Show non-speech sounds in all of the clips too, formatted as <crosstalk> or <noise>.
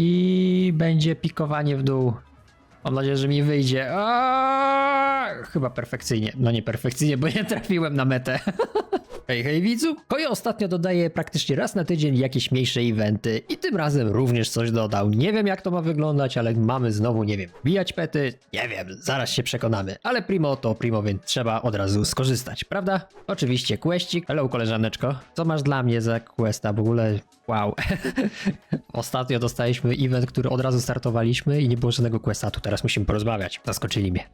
I będzie pikowanie w dół. Mam nadzieję, że mi wyjdzie. Aaaa! Chyba perfekcyjnie. No nie perfekcyjnie, bo nie trafiłem na metę. <laughs> Hej, hej widzu! Kojo ostatnio dodaje praktycznie raz na tydzień jakieś mniejsze eventy i tym razem również coś dodał. Nie wiem jak to ma wyglądać, ale mamy znowu, nie wiem, bijać pety? Nie wiem, zaraz się przekonamy. Ale primo to primo, więc trzeba od razu skorzystać, prawda? Oczywiście questik. Hello koleżaneczko. Co masz dla mnie za questa w ogóle? Wow. <laughs> Ostatnio dostaliśmy event, który od razu startowaliśmy i nie było żadnego questa, tu teraz musimy porozmawiać. Zaskoczyli mnie.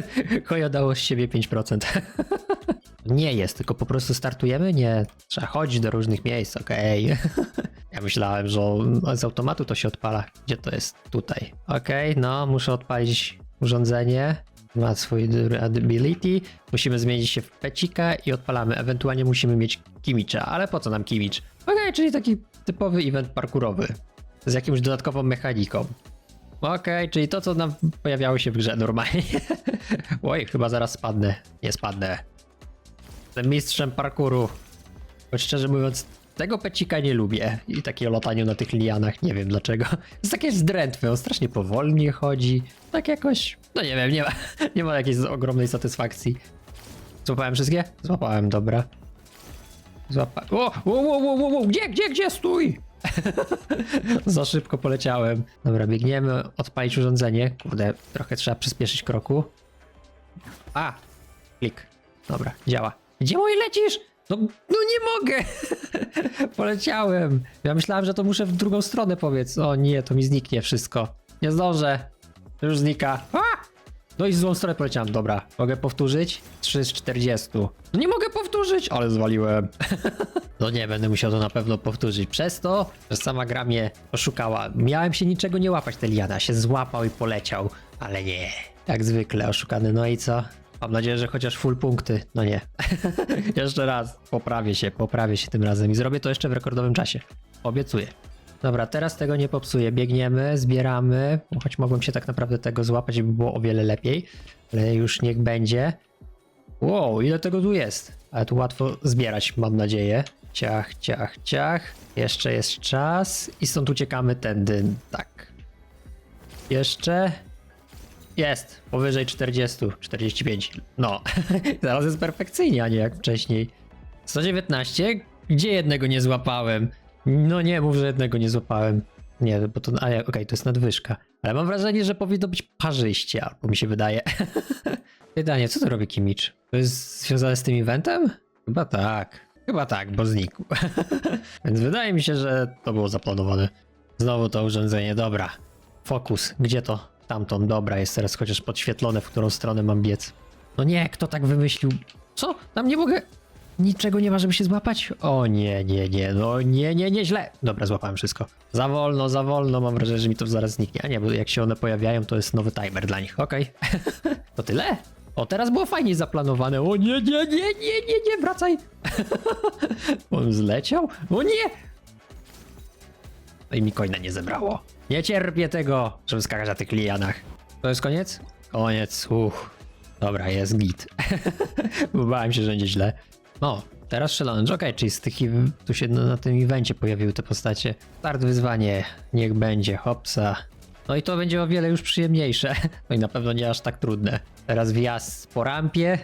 <laughs> Kojo dało z siebie 5%. <laughs> Nie jest, tylko po prostu startujemy? Nie. Trzeba chodzić do różnych miejsc, okej. <laughs> ja myślałem, że z automatu to się odpala. Gdzie to jest? Tutaj. Okej, no, muszę odpalić urządzenie. Ma swój durability. Musimy zmienić się w pecika i odpalamy. Ewentualnie musimy mieć kimicza, ale po co nam kimicz? Okej, czyli taki typowy event parkurowy. Z jakimś dodatkową mechaniką. Okej, czyli to, co nam pojawiało się w grze normalnie. <laughs> Oj, chyba zaraz spadnę. Nie spadnę. Jestem mistrzem parkouru. Choć szczerze mówiąc, tego pecika nie lubię. I takie lotaniu na tych lianach, nie wiem dlaczego. <laughs> Jest takie zdrętwe, on strasznie powolnie chodzi. Tak jakoś, no nie wiem, nie ma, <laughs> nie ma jakiejś ogromnej satysfakcji. Złapałem wszystkie? Złapałem, dobra. Złapałem. O, o, o, o, o, gdzie, gdzie, gdzie, stój! <laughs> Za szybko poleciałem. Dobra, biegniemy, odpalić urządzenie. Kurde, trochę trzeba przyspieszyć kroku. A, klik. Dobra, działa. Gdzie mój lecisz? No, no nie mogę! <laughs> Poleciałem. Ja myślałem, że to muszę w drugą stronę powiedz. O nie, to mi zniknie wszystko. Nie zdążę. Już znika. A! No i w złą stronę poleciałem. Dobra, mogę powtórzyć? 3 z 40. No nie mogę powtórzyć, ale zwaliłem. <laughs> no nie, będę musiał to na pewno powtórzyć. Przez to, że sama gra mnie oszukała. Miałem się niczego nie łapać, Teliana się złapał i poleciał. Ale nie, jak zwykle oszukany. No i co? Mam nadzieję, że chociaż full punkty. No nie. <laughs> jeszcze raz. Poprawię się, poprawię się tym razem i zrobię to jeszcze w rekordowym czasie. Obiecuję. Dobra, teraz tego nie popsuję. Biegniemy, zbieramy. Choć mogłem się tak naprawdę tego złapać, by było o wiele lepiej. Ale już niech będzie. Wow, ile tego tu jest? Ale tu łatwo zbierać, mam nadzieję. Ciach, ciach, ciach. Jeszcze jest czas. I stąd uciekamy tędy. Tak. Jeszcze. Jest, powyżej 40, 45. No, <laughs> teraz jest perfekcyjnie, a nie jak wcześniej. 119? Gdzie jednego nie złapałem? No nie, mów, że jednego nie złapałem. Nie, bo to. A, okej, to jest nadwyżka. Ale mam wrażenie, że powinno być parzyście, albo mi się wydaje. <laughs> Pytanie, co to robi Kimicz? To jest związane z tym eventem? Chyba tak. Chyba tak, bo znikł. <laughs> Więc wydaje mi się, że to było zaplanowane. Znowu to urządzenie, dobra. Fokus, gdzie to? Tamtą, dobra, jest teraz chociaż podświetlone, w którą stronę mam biec. No nie, kto tak wymyślił? Co? Tam nie mogę. Niczego nie ma, żeby się złapać? O nie, nie, nie, no nie, nie, nie, źle. Dobra, złapałem wszystko. Za wolno, za wolno, mam wrażenie, że mi to zaraz zniknie. A nie, bo jak się one pojawiają, to jest nowy timer dla nich, okej. <laughs> to tyle? O, teraz było fajnie zaplanowane. O nie, nie, nie, nie, nie, nie, wracaj. <laughs> On zleciał? O nie! No i mi coina nie zebrało. Nie cierpię tego, żeby skakać na tych lianach. To jest koniec? Koniec, uch. Dobra, jest git. <laughs> Bałem się, że będzie źle. No, teraz challenge, okej, czyli z tych, tu się na, na tym evencie pojawiły te postacie. Start wyzwanie, niech będzie, hopsa. No i to będzie o wiele już przyjemniejsze. <laughs> No i na pewno nie aż tak trudne. Teraz wjazd po rampie.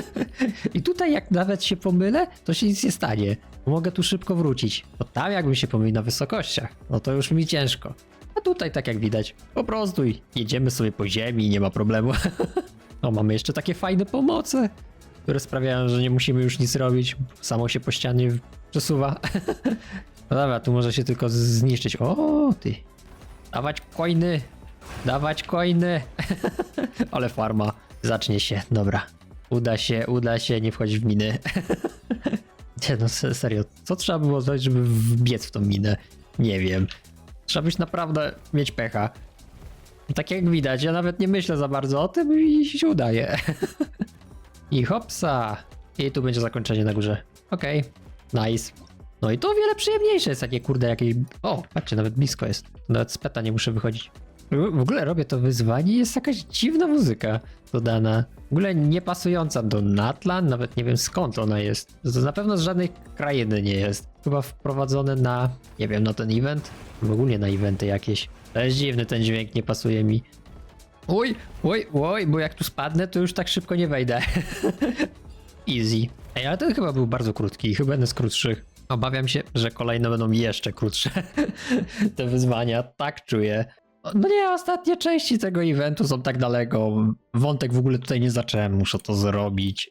<laughs> I tutaj jak nawet się pomylę, to się nic nie stanie. Mogę tu szybko wrócić. Bo tam jakbym się pomylił na wysokościach, no to już mi ciężko. A tutaj tak jak widać, po prostu i jedziemy sobie po ziemi nie ma problemu. <laughs> No mamy jeszcze takie fajne pomoce, które sprawiają, że nie musimy już nic robić. Samo się po ścianie przesuwa. No dobra, tu może się tylko zniszczyć. O, ty. Dawać coiny. Dawać coiny. <laughs> Ale farma. Zacznie się. Dobra. Uda się, uda się, nie wchodź w miny. <laughs> Nie no, se- serio. Co trzeba było zrobić, żeby wbiec w tą minę? Nie wiem. Trzeba być naprawdę mieć pecha. Tak jak widać, ja nawet nie myślę za bardzo o tym i się udaje. <laughs> I hopsa. I tu będzie zakończenie na górze. Okej, nice. No i to o wiele przyjemniejsze jest takie kurde jakiej... O, patrzcie, nawet blisko jest. Nawet z peta nie muszę wychodzić. W ogóle robię to wyzwanie i jest jakaś dziwna muzyka dodana. W ogóle nie pasująca do Natlan, nawet nie wiem skąd ona jest. To na pewno z żadnej krainy nie jest. Chyba wprowadzone na, nie wiem, na ten event. W ogóle na eventy jakieś. To jest dziwny ten dźwięk, nie pasuje mi. Oj, oj, oj, bo jak tu spadnę, to już tak szybko nie wejdę. <laughs> Easy. Ej, ale ten chyba był bardzo krótki, chyba jeden z krótszych. Obawiam się, że kolejne będą jeszcze krótsze. <laughs> Te wyzwania, tak czuję. No nie, ostatnie części tego eventu są tak daleko. Wątek w ogóle tutaj nie zacząłem, muszę to zrobić. <laughs>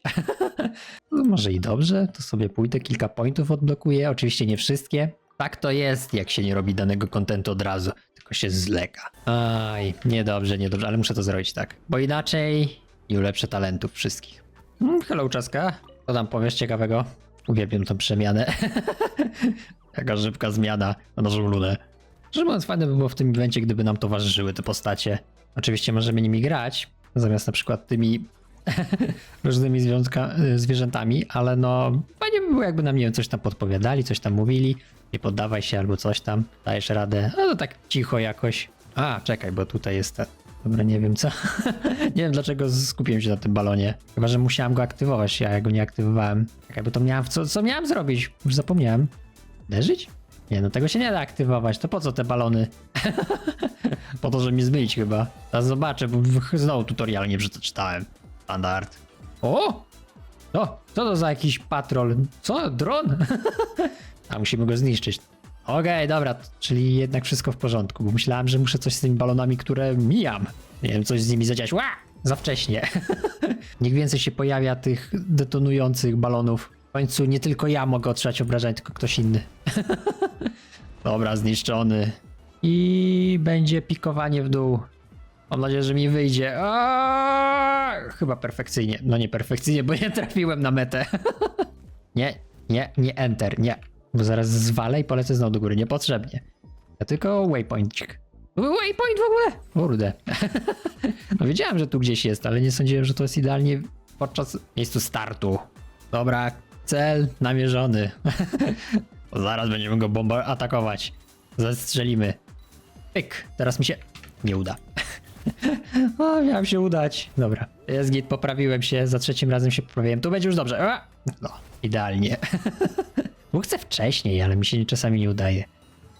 No może i dobrze, to sobie pójdę, kilka pointów odblokuję, oczywiście nie wszystkie. Tak to jest, jak się nie robi danego kontentu od razu, tylko się zlega. Aj, niedobrze, niedobrze, ale muszę to zrobić tak, bo inaczej nie ulepszę talentów wszystkich. Mm, hello, czaska. Co tam powiesz ciekawego? Uwielbiam tą przemianę. <laughs> Jaka szybka zmiana na naszą lunę. Szczerze mówiąc, fajne by było w tym evencie, gdyby nam towarzyszyły te postacie. Oczywiście możemy nimi grać, zamiast na przykład tymi <laughs> różnymi zwierzątka, y, zwierzętami, ale no fajnie by było, jakby nam, nie wiem, coś tam podpowiadali, coś tam mówili, nie poddawaj się albo coś tam, dajesz radę, no to tak cicho jakoś. A, czekaj, bo tutaj jest. Dobra, nie wiem co. <laughs> nie wiem dlaczego skupiłem się na tym balonie. Chyba, że musiałem go aktywować, ja go nie aktywowałem. Czekaj, bo to miałem, co, co miałem zrobić? Już zapomniałem. Uderzyć? Nie, no tego się nie da aktywować, to po co te balony? <laughs> po to, żeby mi zmylić chyba. Teraz zobaczę, bo znowu tutorial nie przeczytałem. Standard. O! O, co to za jakiś patrol? Co? Dron? <laughs> A musimy go zniszczyć. Okej, dobra, czyli jednak wszystko w porządku, bo myślałem, że muszę coś z tymi balonami, które mijam. Nie wiem, coś z nimi zadziać. Ła! Za wcześnie. <laughs> Niech więcej się pojawia tych detonujących balonów. W końcu nie tylko ja mogę otrzymać obrażeń, tylko ktoś inny. <laughs> Dobra, zniszczony. I będzie pikowanie w dół. Mam nadzieję, że mi wyjdzie. Aaaa! Chyba perfekcyjnie. No nie perfekcyjnie, bo <laughs> nie trafiłem na metę. nie, nie, nie enter, nie. Bo zaraz zwalę i polecę znowu do góry. Niepotrzebnie. Ja tylko waypointik. Waypoint w ogóle? Kurde. <laughs> no wiedziałem, że tu gdzieś jest, ale nie sądziłem, że to jest idealnie podczas miejscu startu. Dobra, cel namierzony. <laughs> Zaraz będziemy go bomba atakować. Zastrzelimy. Pyk. Teraz mi się nie uda. <laughs> o, miałem się udać. Dobra. Jest git, poprawiłem się. Za trzecim razem się poprawiłem. Tu będzie już dobrze. No, idealnie. Bo chcę wcześniej, ale mi się czasami nie udaje.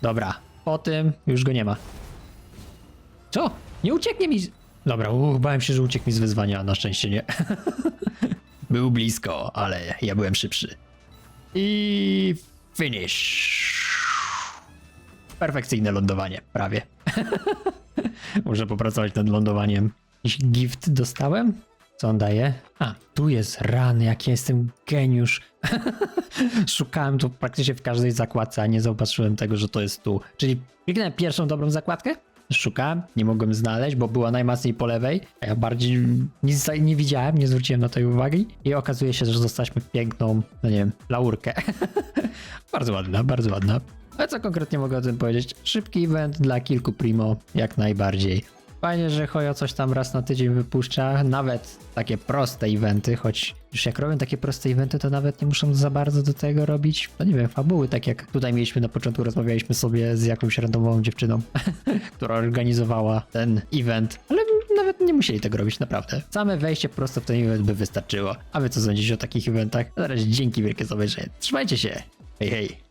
Dobra. Po tym już go nie ma. Co? Nie ucieknie mi z... Dobra, uch, bałem się, że uciekł mi z wyzwania, na szczęście nie. <laughs> Był blisko, ale ja byłem szybszy. I finish. Perfekcyjne lądowanie, prawie. <laughs> Muszę popracować nad lądowaniem. Jakiś gift dostałem? Co on daje? A, tu jest rany, jak ja jestem geniusz. <laughs> Szukałem tu praktycznie w każdej zakładce, a nie zauważyłem tego, że to jest tu. Czyli kliknąłem pierwszą dobrą zakładkę, szukałem, nie mogłem znaleźć, bo była najmocniej po lewej. a Ja bardziej nic nie widziałem, nie zwróciłem na to uwagi. I okazuje się, że dostaliśmy piękną, no nie wiem, laurkę. <laughs> bardzo ładna, bardzo ładna. Ale co konkretnie mogę o tym powiedzieć? Szybki event dla kilku primo, jak najbardziej. Fajnie, że Hojo coś tam raz na tydzień wypuszcza, nawet takie proste eventy, choć już jak robią takie proste eventy, to nawet nie muszą za bardzo do tego robić, no nie wiem, fabuły, tak jak tutaj mieliśmy na początku, rozmawialiśmy sobie z jakąś randomową dziewczyną, <laughs> która organizowała ten event, ale nawet nie musieli tego robić, naprawdę. Same wejście prosto w ten event by wystarczyło. A wy co sądzicie o takich eventach? Na razie dzięki wielkie za obejrzenie. Trzymajcie się. Hej, hej.